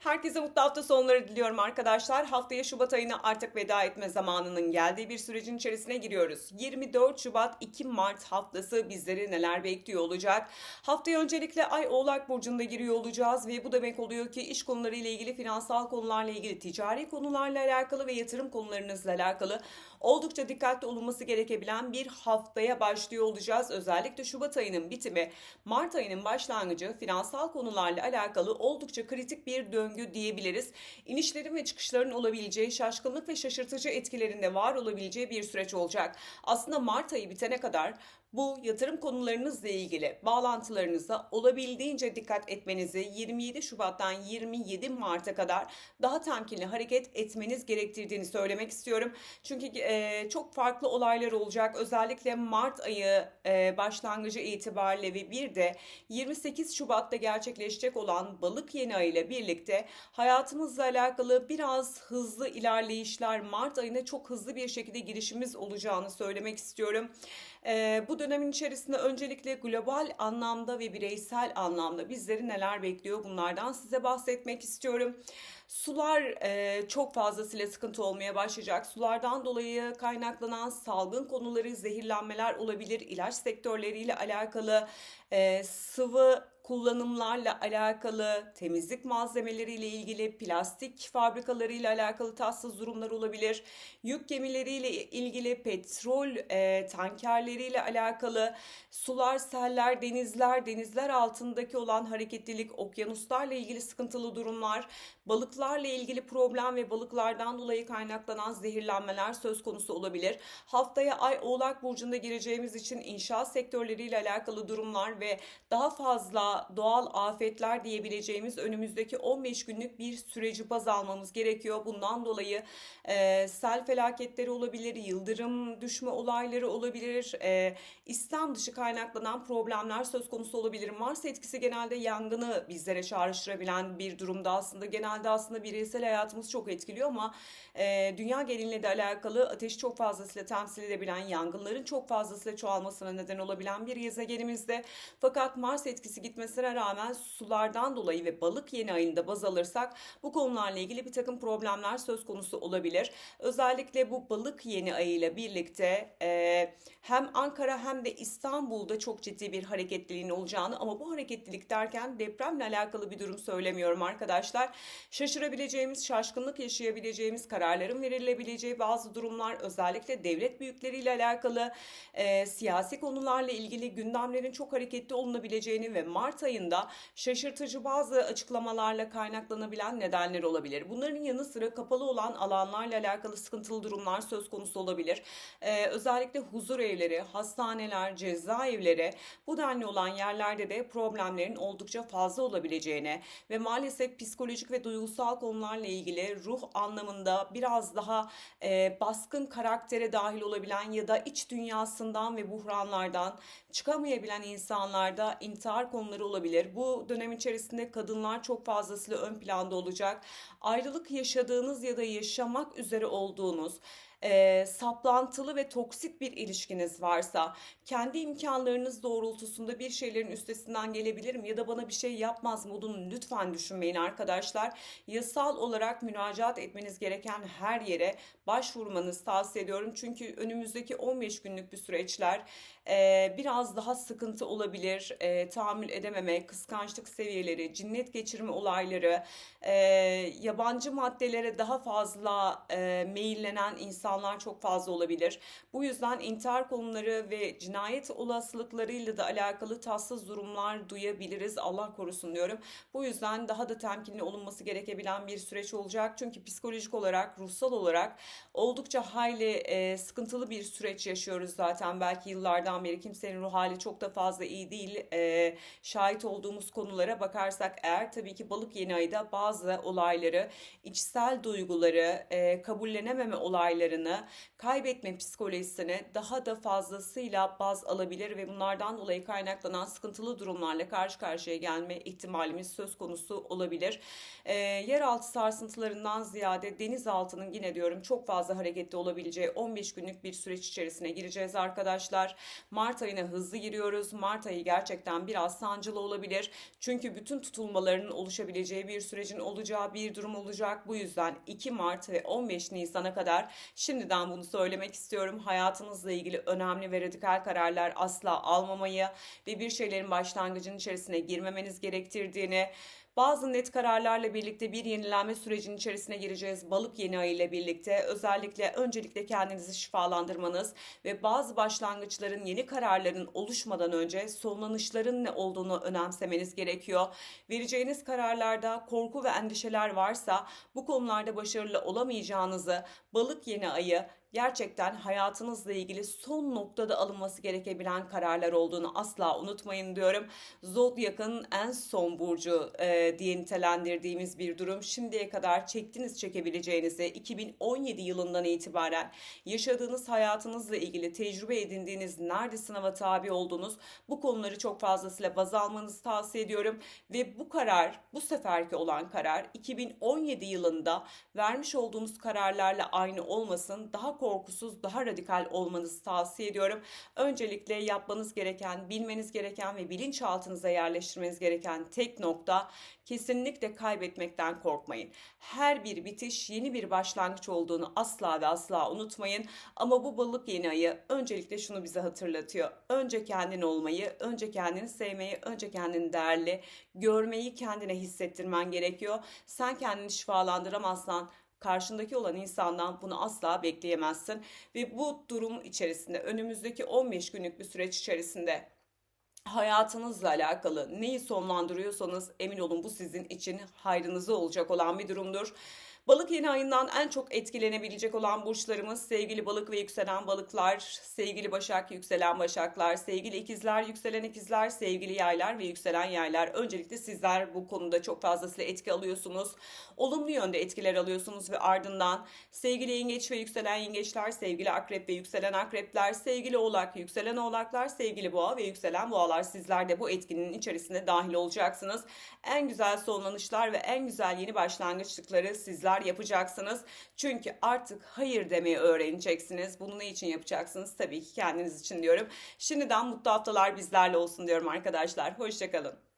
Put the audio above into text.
Herkese mutlu hafta sonları diliyorum arkadaşlar. Haftaya Şubat ayına artık veda etme zamanının geldiği bir sürecin içerisine giriyoruz. 24 Şubat 2 Mart haftası bizleri neler bekliyor olacak? Haftaya öncelikle Ay Oğlak Burcu'nda giriyor olacağız ve bu demek oluyor ki iş konularıyla ilgili, finansal konularla ilgili, ticari konularla alakalı ve yatırım konularınızla alakalı oldukça dikkatli olunması gerekebilen bir haftaya başlıyor olacağız. Özellikle Şubat ayının bitimi, Mart ayının başlangıcı finansal konularla alakalı oldukça kritik bir döngü diyebiliriz. İnişlerin ve çıkışların olabileceği, şaşkınlık ve şaşırtıcı etkilerinde var olabileceği bir süreç olacak. Aslında Mart ayı bitene kadar bu yatırım konularınızla ilgili bağlantılarınıza olabildiğince dikkat etmenizi 27 Şubat'tan 27 Mart'a kadar daha temkinli hareket etmeniz gerektirdiğini söylemek istiyorum. Çünkü e, çok farklı olaylar olacak. Özellikle Mart ayı e, başlangıcı itibariyle ve bir de 28 Şubat'ta gerçekleşecek olan balık yeni ayı ile birlikte hayatımızla alakalı biraz hızlı ilerleyişler Mart ayına çok hızlı bir şekilde girişimiz olacağını söylemek istiyorum. Ee, bu dönemin içerisinde öncelikle global anlamda ve bireysel anlamda bizleri neler bekliyor bunlardan size bahsetmek istiyorum. Sular e, çok fazlasıyla sıkıntı olmaya başlayacak. Sulardan dolayı kaynaklanan salgın konuları, zehirlenmeler olabilir. İlaç sektörleriyle alakalı e, sıvı kullanımlarla alakalı, temizlik malzemeleriyle ilgili, plastik fabrikalarıyla alakalı tatsız durumlar olabilir. Yük gemileriyle ilgili, petrol e, tankerleriyle alakalı, sular, seller, denizler, denizler altındaki olan hareketlilik, okyanuslarla ilgili sıkıntılı durumlar, balıklarla ilgili problem ve balıklardan dolayı kaynaklanan zehirlenmeler söz konusu olabilir. Haftaya Ay Oğlak Burcu'nda gireceğimiz için inşaat sektörleriyle alakalı durumlar ve daha fazla doğal afetler diyebileceğimiz önümüzdeki 15 günlük bir süreci baz almamız gerekiyor. Bundan dolayı e, sel felaketleri olabilir, yıldırım düşme olayları olabilir, e, İslam dışı kaynaklanan problemler söz konusu olabilir. Mars etkisi genelde yangını bizlere çağrıştırabilen bir durumda aslında. Genelde aslında bireysel hayatımız çok etkiliyor ama e, dünya geneline de alakalı ateşi çok fazlasıyla temsil edebilen, yangınların çok fazlasıyla çoğalmasına neden olabilen bir gezegenimizde. Fakat Mars etkisi gitmesine rağmen sulardan dolayı ve balık yeni ayında baz alırsak bu konularla ilgili bir takım problemler söz konusu olabilir. Özellikle bu balık yeni ayıyla birlikte e, hem Ankara hem de İstanbul'da çok ciddi bir hareketliliğin olacağını ama bu hareketlilik derken depremle alakalı bir durum söylemiyorum arkadaşlar. Şaşırabileceğimiz, şaşkınlık yaşayabileceğimiz, kararların verilebileceği bazı durumlar özellikle devlet büyükleriyle alakalı e, siyasi konularla ilgili gündemlerin çok hareketli olunabileceğini ve Mart ayında şaşırtıcı bazı açıklamalarla kaynaklanabilen nedenler olabilir. Bunların yanı sıra kapalı olan alanlarla alakalı sıkıntılı durumlar söz konusu olabilir. Ee, özellikle huzur evleri, hastaneler, cezaevleri bu denli olan yerlerde de problemlerin oldukça fazla olabileceğine ve maalesef psikolojik ve duygusal konularla ilgili ruh anlamında biraz daha e, baskın karaktere dahil olabilen ya da iç dünyasından ve buhranlardan çıkamayabilen insanlarda intihar konuları olabilir. Bu dönem içerisinde kadınlar çok fazlasıyla ön planda olacak. Ayrılık yaşadığınız ya da yaşamak üzere olduğunuz e, saplantılı ve toksik bir ilişkiniz varsa, kendi imkanlarınız doğrultusunda bir şeylerin üstesinden gelebilirim ya da bana bir şey yapmaz modunu lütfen düşünmeyin arkadaşlar. Yasal olarak müracaat etmeniz gereken her yere başvurmanızı tavsiye ediyorum. Çünkü önümüzdeki 15 günlük bir süreçler e, biraz daha sıkıntı olabilir. E, tahammül edememe, kıskançlık seviyeleri, cinnet geçirme olayları, e, yabancı maddelere daha fazla e, meyillenen insanlar çok fazla olabilir. Bu yüzden intihar konuları ve cinayet olasılıklarıyla da alakalı tatsız durumlar duyabiliriz. Allah korusun diyorum. Bu yüzden daha da temkinli olunması gerekebilen bir süreç olacak. Çünkü psikolojik olarak, ruhsal olarak oldukça hayli e, sıkıntılı bir süreç yaşıyoruz zaten. Belki yıllardan beri kimsenin ruh hali çok da fazla iyi değil. E, şahit olduğumuz konulara bakarsak eğer tabii ki balık yeni ayda bazı olayları, içsel duyguları, e, kabullenememe olaylarını duygularını, kaybetme psikolojisini daha da fazlasıyla baz alabilir ve bunlardan dolayı kaynaklanan sıkıntılı durumlarla karşı karşıya gelme ihtimalimiz söz konusu olabilir. Ee, yeraltı sarsıntılarından ziyade denizaltının yine diyorum çok fazla hareketli olabileceği 15 günlük bir süreç içerisine gireceğiz arkadaşlar. Mart ayına hızlı giriyoruz. Mart ayı gerçekten biraz sancılı olabilir. Çünkü bütün tutulmaların oluşabileceği bir sürecin olacağı bir durum olacak. Bu yüzden 2 Mart ve 15 Nisan'a kadar şimdiden bunu söylemek istiyorum. Hayatınızla ilgili önemli ve radikal kararlar asla almamayı ve bir şeylerin başlangıcının içerisine girmemeniz gerektirdiğini, bazı net kararlarla birlikte bir yenilenme sürecinin içerisine gireceğiz. Balık yeni ayı ile birlikte özellikle öncelikle kendinizi şifalandırmanız ve bazı başlangıçların yeni kararların oluşmadan önce sonlanışların ne olduğunu önemsemeniz gerekiyor. Vereceğiniz kararlarda korku ve endişeler varsa bu konularda başarılı olamayacağınızı balık yeni ayı gerçekten hayatınızla ilgili son noktada alınması gerekebilen kararlar olduğunu asla unutmayın diyorum. Zodyak'ın en son burcu e, diye nitelendirdiğimiz bir durum. Şimdiye kadar çektiniz çekebileceğinizi 2017 yılından itibaren yaşadığınız hayatınızla ilgili tecrübe edindiğiniz nerede sınava tabi olduğunuz bu konuları çok fazlasıyla baz almanızı tavsiye ediyorum. Ve bu karar bu seferki olan karar 2017 yılında vermiş olduğunuz kararlarla aynı olmasın. Daha korkusuz, daha radikal olmanızı tavsiye ediyorum. Öncelikle yapmanız gereken, bilmeniz gereken ve bilinçaltınıza yerleştirmeniz gereken tek nokta kesinlikle kaybetmekten korkmayın. Her bir bitiş yeni bir başlangıç olduğunu asla ve asla unutmayın. Ama bu balık yeni ayı öncelikle şunu bize hatırlatıyor. Önce kendin olmayı, önce kendini sevmeyi, önce kendini değerli görmeyi kendine hissettirmen gerekiyor. Sen kendini şifalandıramazsan karşındaki olan insandan bunu asla bekleyemezsin ve bu durum içerisinde önümüzdeki 15 günlük bir süreç içerisinde hayatınızla alakalı neyi sonlandırıyorsanız emin olun bu sizin için hayrınıza olacak olan bir durumdur. Balık yeni ayından en çok etkilenebilecek olan burçlarımız sevgili balık ve yükselen balıklar, sevgili başak, yükselen başaklar, sevgili ikizler, yükselen ikizler, sevgili yaylar ve yükselen yaylar. Öncelikle sizler bu konuda çok fazlasıyla etki alıyorsunuz. Olumlu yönde etkiler alıyorsunuz ve ardından sevgili yengeç ve yükselen yengeçler, sevgili akrep ve yükselen akrepler, sevgili oğlak, yükselen oğlaklar, sevgili boğa ve yükselen boğalar sizler de bu etkinin içerisinde dahil olacaksınız. En güzel sonlanışlar ve en güzel yeni başlangıçlıkları sizler yapacaksınız. Çünkü artık hayır demeyi öğreneceksiniz. Bunu ne için yapacaksınız? Tabii ki kendiniz için diyorum. Şimdiden mutlu haftalar bizlerle olsun diyorum arkadaşlar. Hoşçakalın.